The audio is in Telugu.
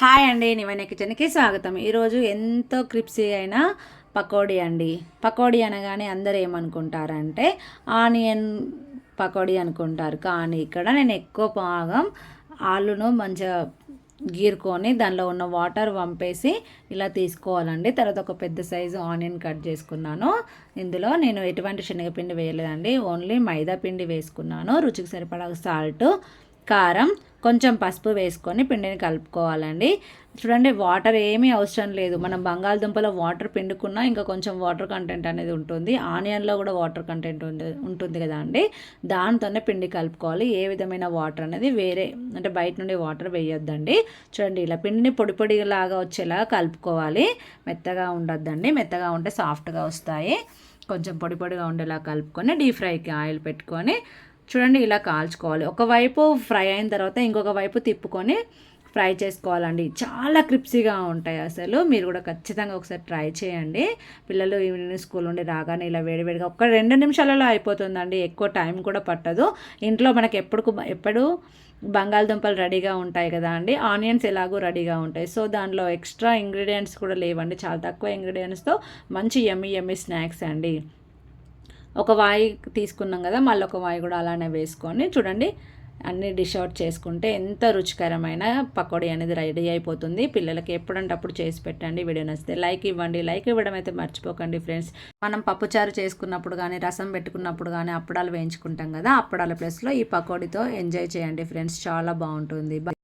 హాయ్ అండి నివన్న కిచెన్కి స్వాగతం. ఈరోజు ఎంతో క్రిప్సీ అయిన పకోడీ అండి. పకోడీ అనగానే అందరూ ఏమనుకుంటారంటే ఆనియన్ పకోడీ అనుకుంటారు. కానీ ఇక్కడ నేను ఎక్కువ భాగం ఆలును మంచిగా గీరుకొని దానిలో ఉన్న వాటర్ వంపేసి ఇలా తీసుకోవాలండి. తర్వాత ఒక పెద్ద సైజు ఆనియన్ కట్ చేసుకున్నాను. ఇందులో నేను ఎటువంటి శనగపిండి వేయలేదండి. ఓన్లీ మైదా పిండి వేసుకున్నాను. రుచికి సరిపడా సాల్ట్ కారం కొంచెం పసుపు వేసుకొని పిండిని కలుపుకోవాలండి. చూడండి వాటర్ ఏమీ అవసరం లేదు. మనం బంగాళదుంపలో వాటర్ పిండుకున్నా ఇంకా కొంచెం వాటర్ కంటెంట్ అనేది ఉంటుంది. ఆనియన్లో కూడా వాటర్ కంటెంట్ ఉంది ఉంటుంది కదా అండి. దాంతోనే పిండి కలుపుకోవాలి. ఏ విధమైన వాటర్ అనేది వేరే అంటే బయట నుండి వాటర్ వేయొద్దండి. చూడండి ఇలా పిండిని పొడి పొడిలాగా వచ్చేలా కలుపుకోవాలి. మెత్తగా ఉండొద్దండి. మెత్తగా ఉంటే సాఫ్ట్గా వస్తాయి. కొంచెం పొడి పొడిగా ఉండేలా కలుపుకొని డీప్ ఫ్రైకి ఆయిల్ పెట్టుకొని చూడండి ఇలా కాల్చుకోవాలి. ఒకవైపు ఫ్రై అయిన తర్వాత ఇంకొక వైపు తిప్పుకొని ఫ్రై చేసుకోవాలండి. చాలా క్రిప్సీగా ఉంటాయి అసలు. మీరు కూడా ఖచ్చితంగా ఒకసారి ట్రై చేయండి. పిల్లలు ఈవినింగ్ స్కూల్ నుండి రాగానే ఇలా వేడివేడిగా ఒక రెండు నిమిషాలలో అయిపోతుందండి. ఎక్కువ టైం కూడా పట్టదు. ఇంట్లో మనకి ఎప్పుడు ఎప్పుడు బంగాళదుంపలు రెడీగా ఉంటాయి కదా అండి. ఆనియన్స్ ఎలాగో రెడీగా ఉంటాయి. సో దానిలో ఎక్స్ట్రా ఇంగ్రీడియంట్స్ కూడా లేవండి. చాలా తక్కువ ఇంగ్రీడియంట్స్తో మంచి ఎమ్మి ఎమ్మి స్నాక్స్ అండి. ఒక వాయి తీసుకున్నాం కదా మళ్ళీ ఒక వాయి కూడా అలానే వేసుకొని చూడండి అన్నీ డిష్ అవుట్ చేసుకుంటే ఎంత రుచికరమైన పకోడీ అనేది రెడీ అయిపోతుంది. పిల్లలకి ఎప్పుడంటే అప్పుడు చేసి పెట్టండి వీడియో నచ్చితే లైక్ ఇవ్వండి. లైక్ ఇవ్వడం అయితే మర్చిపోకండి ఫ్రెండ్స్. మనం పప్పుచారు చేసుకున్నప్పుడు కానీ రసం పెట్టుకున్నప్పుడు కానీ అప్పడాలు వేయించుకుంటాం కదా అప్పడాల ప్లేస్లో ఈ పకోడీతో ఎంజాయ్ చేయండి ఫ్రెండ్స్. చాలా బాగుంటుంది.